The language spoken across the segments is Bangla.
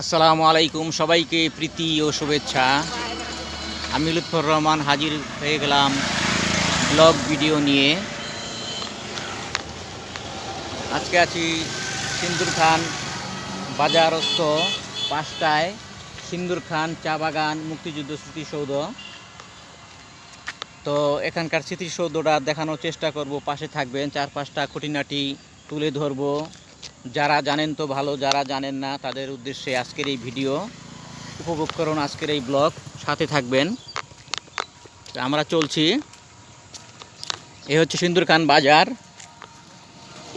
আসসালামু আলাইকুম, সবাইকে প্রীতি ও শুভেচ্ছা। আমি লুৎফর রহমান হাজির হয়ে গেলাম ব্লগ ভিডিও নিয়ে। আজকে আছি সিন্দুর খান বাজারস্থ পাঁচটায়। সিন্দুর খান চা বাগান, মুক্তিযুদ্ধ স্মৃতিসৌধ। তো এখানকার স্মৃতিসৌধটা দেখানোর চেষ্টা করব, পাশে থাকবেন চার পাঁচটা খুঁটিনাটি তুলে ধরবো। যারা জানেন তো ভালো, যারা জানেন না, তাদের উদ্দেশ্যে আজকের এই ভিডিও, উপভোগ করুন আজকের এই ব্লগ, সাথে থাকবেন। আমরা চলছি। এ হচ্ছে সিন্দুরকান বাজার।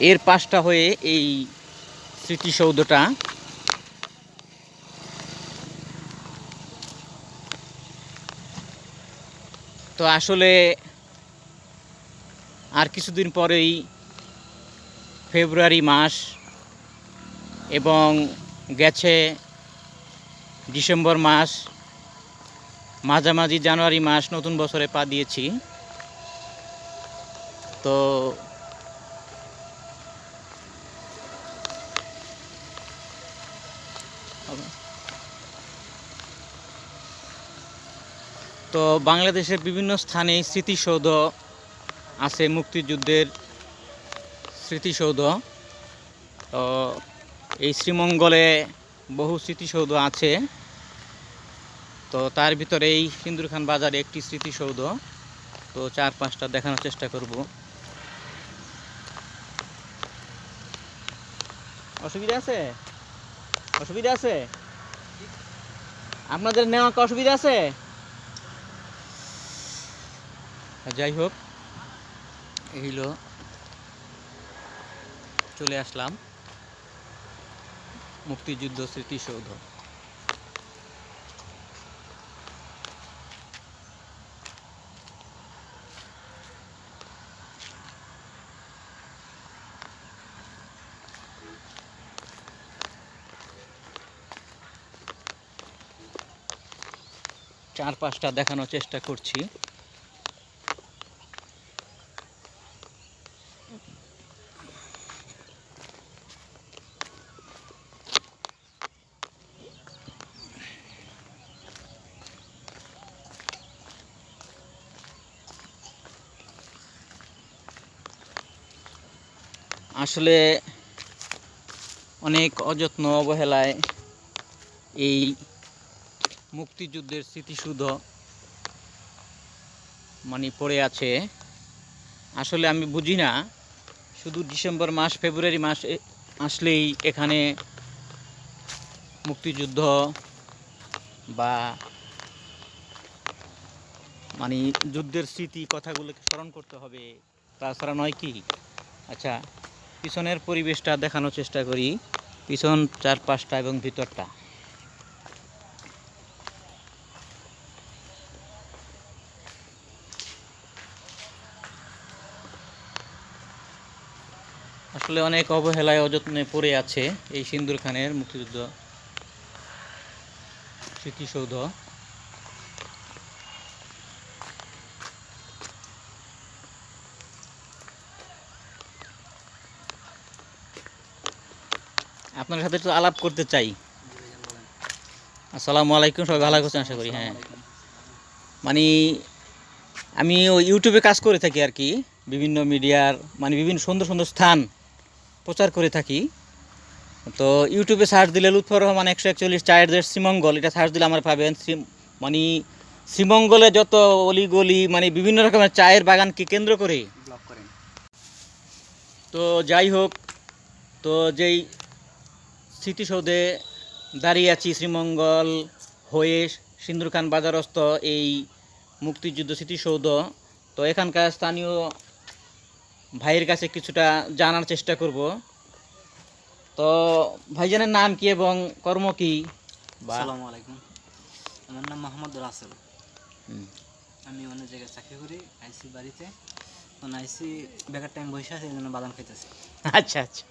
এর পাশটা হয়ে এই স্মৃতিসৌধটা। তো আসলে আর কিছুদিন পরেই ফেব্রুয়ারি মাস এবং গেছে ডিসেম্বর মাস, মাঝামাঝি জানুয়ারি মাস, নতুন বছরে পা দিয়েছি। তো তো বাংলাদেশের বিভিন্ন স্থানে স্মৃতিসৌধ আছে, মুক্তিযুদ্ধের স্মৃতিসৌধ। তো এই শ্রীমঙ্গলে বহু স্মৃতিসৌধ আছে। তো তার ভিতরে এই সিন্দুর খান বাজারে একটি স্মৃতিসৌধ। তো চার পাঁচটা দেখানোর চেষ্টা করব। অসুবিধা আছে? অসুবিধা আছে? আপনাদের নেওয়া অসুবিধা আছে? যাই হোক, এই হলো চলে আসলাম। মুক্তিযুদ্ধ স্মৃতিসৌধ। চার পাঁচটা দেখানোর চেষ্টা করছি। আসলে অনেক অযত্ন অবহেলায় এই মুক্তিযুদ্ধের স্মৃতিসুধ মানে পড়ে আছে। আসলে আমি বুঝি না, শুধু ডিসেম্বর মাস, ফেব্রুয়ারি মাস আসলেই এখানে মুক্তিযুদ্ধ বা মানে যুদ্ধের স্মৃতি কথাগুলোকে স্মরণ করতে হবে। তাছাড়া নয় কি? আচ্ছা পিছনের পরিবেশটা দেখানোর চেষ্টা করি। পিছন চার পাঁচটা এবং ভিতরটা। আসলে অনেক অবহেলায় অযত্নে পড়ে আছে এই সিন্দুর খানের মুক্তিযুদ্ধ, স্মৃতিসৌধ। আপনার সাথে একটু আলাপ করতে চাই। আসসালামু আলাইকুম সবাই ভালো আছেন আশা করি হ্যাঁ। মানে আমি ওই ইউটিউবে কাজ করে থাকি আর কি বিভিন্ন মিডিয়ার মানে বিভিন্ন সুন্দর সুন্দর স্থান প্রচার করে থাকি। তো ইউটিউবে সার্চ দিলে লুৎফর রহমান একশো একচল্লিশ চায়ের দেশ শ্রীমঙ্গল এটা সার্চ দিলে আমার পাবেন শ্রী মানে শ্রীমঙ্গলে যত অলিগলি মানে বিভিন্ন রকমের চায়ের বাগানকে কেন্দ্র করে। তো যাই হোক তো যেই স্মৃতিসৌধে দাঁড়িয়ে আছি শ্রীমঙ্গল হয়ে সিন্দুর খান বাজারস্থ এই মুক্তিযুদ্ধ স্মৃতিসৌধ। তো এখানকার স্থানীয় ভাইয়ের কাছে কিছুটা জানার চেষ্টা করব। তো ভাইজানের নাম কি এবং কর্ম কি? আসসালামু আলাইকুম। আমার নাম মোহাম্মদ রাসেল। আমি অন্য জায়গায় চাকরি করি আইসি বাড়িতে। আইসি বেকার টাইম বসে আছে এই জন্য বাদাম খাইতেছি। আচ্ছা আচ্ছা।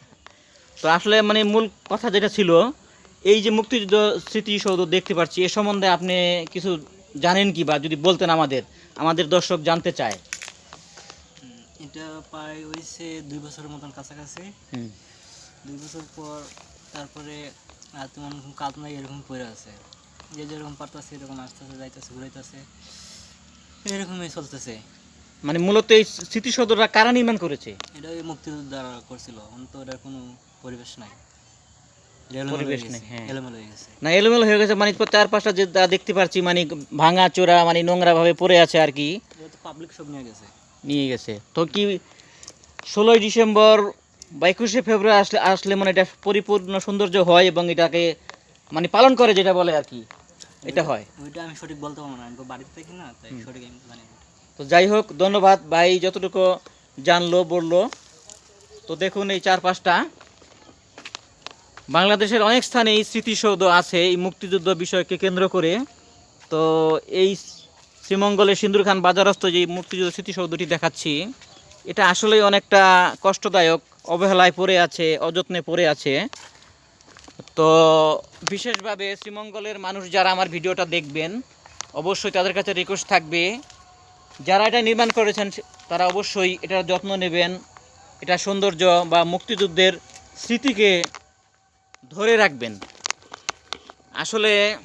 তো আসলে মানে মূল কথা যেটা ছিল এই যে মুক্তিযুদ্ধ স্মৃতিসৌধ দেখতে পাচ্ছি এ সম্বন্ধে আপনি কিছু জানেন কি বা যদি বলতেন আমাদের আমাদের দর্শক জানতে চায়। এটা প্রায় হয়েছে দুই বছরের মতন কাছাকাছি। দুই বছর পর তারপরে আর তোমার কালনা এরকম পড়ে আছে। যে যেরকম পারতেছে এরকম আসতেছে যাইতেছে ঘুরাইতেছে এরকমই চলতেছে। মানে মূলত এই স্মৃতিসৌধটা কারা নির্মাণ করেছে? এটা ওই মুক্তিযোদ্ধারা করছিল এখন তো ওটার কোনো পরিবেশ নাই। পরিবেশ হয়ে হ্যাঁ। এলোমেলো হয়ে গেছে। না এলোমেলো হয়ে গেছে মানে চার পাঁচটা যে দেখতে পাচ্ছি মানে ভাঙা চোরা মানে নোংরা ভাবে পড়ে আছে আর কি। পাবলিক সব নিয়ে গেছে। নিয়ে গেছে। তো কি ষোলোই ডিসেম্বর বা একুশে ফেব্রুয়ারি আসলে আসলে মানে এটা পরিপূর্ণ সৌন্দর্য হয় এবং এটাকে মানে পালন করে যেটা বলে আর কি। এটা হয়। ওইটা আমি সঠিক বলতে পারব না বাড়িতে থাকি না তাই সঠিক আমি জানি তো যাই হোক ধন্যবাদ ভাই যতটুকু জানলো বলল। তো দেখুন এই চার পাঁচটা। বাংলাদেশের অনেক স্থানে এই স্মৃতিসৌধ আছে, এই মুক্তিযুদ্ধ বিষয়কে কেন্দ্র করে। তো এই শ্রীমঙ্গলের সিন্দুর খান বাজারস্থ যে মুক্তিযুদ্ধ স্মৃতিসৌধটি দেখাচ্ছি, এটা আসলেই অনেকটা কষ্টদায়ক, অবহেলায় পড়ে আছে, অযত্নে পড়ে আছে। তো বিশেষভাবে শ্রীমঙ্গলের মানুষ যারা আমার ভিডিওটা দেখবেন, অবশ্যই তাদের কাছে রিকোয়েস্ট থাকবে। যারা এটা নির্মাণ করেছেন, তারা অবশ্যই এটার যত্ন নেবেন। এটা সৌন্দর্য বা মুক্তিযুদ্ধের স্মৃতিকে ধরে রাখবেন। আসলে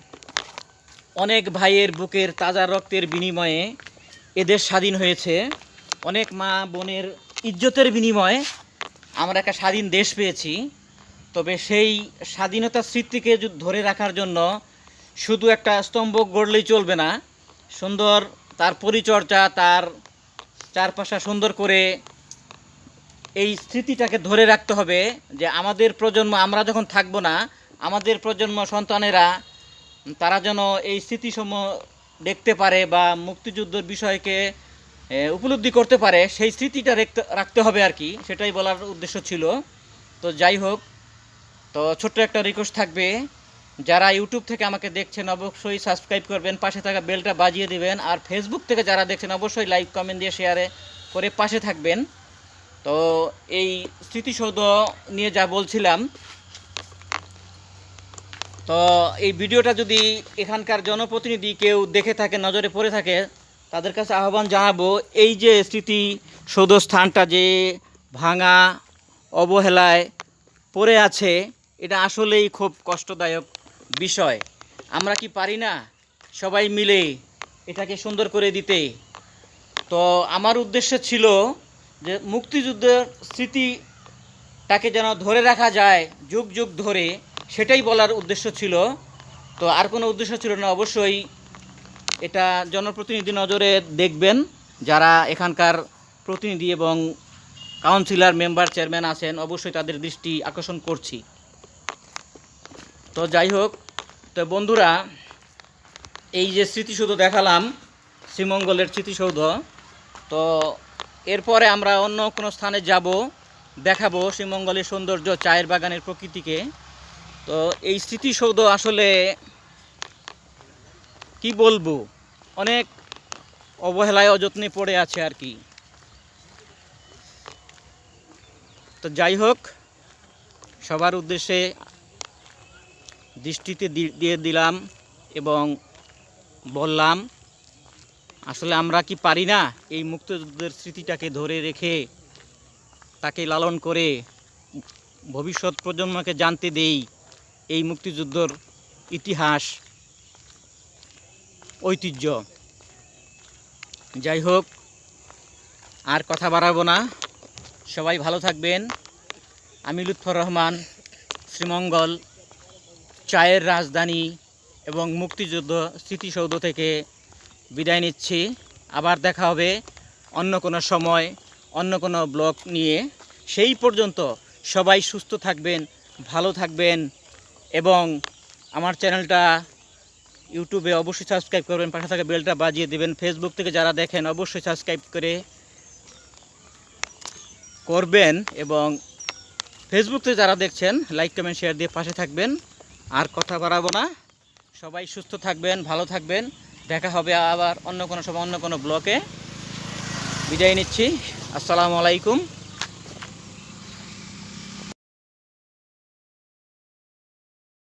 অনেক ভাইয়ের বুকের তাজা রক্তের বিনিময়ে এদেশ স্বাধীন হয়েছে। অনেক মা বোনের ইজ্জতের বিনিময়ে আমরা একটা স্বাধীন দেশ পেয়েছি। তবে সেই স্বাধীনতার স্মৃতিকে ধরে রাখার জন্য শুধু একটা স্তম্ভ গড়লেই চলবে না। সুন্দর তার পরিচর্যা, তার চারপাশা সুন্দর করে এই স্মৃতিটাকে ধরে রাখতে হবে যে আমাদের প্রজন্ম, আমরা যখন থাকব না, আমাদের প্রজন্ম সন্তানেরা, তারা যেন এই স্মৃতিসমূহ দেখতে পারে বা মুক্তিযুদ্ধের বিষয়কে উপলব্ধি করতে পারে, সেই স্মৃতিটা রাখতে হবে আর কি, সেটাই বলার উদ্দেশ্য ছিল। তো যাই হোক, তো ছোট্ট একটা রিকোয়েস্ট থাকবে, যারা ইউটিউব থেকে আমাকে দেখছেন, অবশ্যই সাবস্ক্রাইব করবেন, পাশে থাকা বেলটা বাজিয়ে দিবেন, আর ফেসবুক থেকে যারা দেখছেন, অবশ্যই লাইক কমেন্ট দিয়ে শেয়ারে করে পাশে থাকবেন। তো এই স্মৃতিসৌধ নিয়ে যা বলছিলাম, তো এই ভিডিওটা যদি এখানকার জনপ্রতিনিধি কেউ দেখে থাকে, নজরে পড়ে থাকে, তাদের কাছে আহ্বান জানাব, এই যে স্মৃতিসৌধ স্থানটা যে ভাঙা, অবহেলায় পড়ে আছে, এটা আসলেই খুব কষ্টদায়ক বিষয়। আমরা কি পারি না সবাই মিলে এটাকে সুন্দর করে দিতে? তো আমার উদ্দেশ্য ছিল যে মুক্তিযুদ্ধের স্মৃতিটাকে যেন ধরে রাখা যায় যুগ যুগ ধরে, সেটাই বলার উদ্দেশ্য ছিল। তো আর কোনো উদ্দেশ্য ছিল না, অবশ্যই এটা জনপ্রতিনিধি নজরে দেখবেন। যারা এখানকার প্রতিনিধি এবং কাউন্সিলর, মেম্বার, চেয়ারম্যান আছেন, অবশ্যই তাদের দৃষ্টি আকর্ষণ করছি। তো যাই হোক, তো বন্ধুরা, এই যে স্মৃতিসৌধ দেখালাম, শ্রীমঙ্গলের স্মৃতিসৌধ, তো এরপরে আমরা অন্য কোনো স্থানে যাব, দেখাবো শ্রীমঙ্গলের সৌন্দর্য, চায়ের বাগানের প্রকৃতিকে। তো এই স্মৃতিসৌধ আসলে কি বলব? অনেক অবহেলায় অযত্নে পড়ে আছে আর কি। তো যাই হোক, সবার উদ্দেশ্যে দৃষ্টিতে দিয়ে দিলাম এবং বললাম আসলে আমরা কি পারি না এই মুক্তিযুদ্ধের স্মৃতিটাকে ধরে রেখে তাকে লালন করে ভবিষ্যৎ প্রজন্মকে জানতে দেই এই মুক্তিযুদ্ধর ইতিহাস, ঐতিহ্য। যাই হোক, আর কথা বাড়াবো না। সবাই ভালো থাকবেন। আমি লুৎফর রহমান, শ্রীমঙ্গল, চায়ের রাজধানী এবং মুক্তিযুদ্ধ স্মৃতিসৌধ থেকে বিদায় নিচ্ছি। আবার দেখা হবে অন্য কোনো সময়, অন্য কোনো ব্লগ নিয়ে। সেই পর্যন্ত সবাই সুস্থ থাকবেন, ভালো থাকবেন এবং আমার চ্যানেলটা ইউটিউবে অবশ্যই সাবস্ক্রাইব করবেন, পাশে থাকা বেলটা বাজিয়ে দেবেন। ফেসবুক থেকে যারা দেখেন অবশ্যই সাবস্ক্রাইব করে করবেন এবং ফেসবুক থেকে যারা দেখছেন লাইক কমেন্ট শেয়ার দিয়ে পাশে থাকবেন। আর কথা বাড়াবো না। সবাই সুস্থ থাকবেন, ভালো থাকবেন। দেখা হবে আবার অন্য কোনো সময় অন্য কোনো ব্লকে বিদায় নিচ্ছি। আসসালামু আলাইকুম।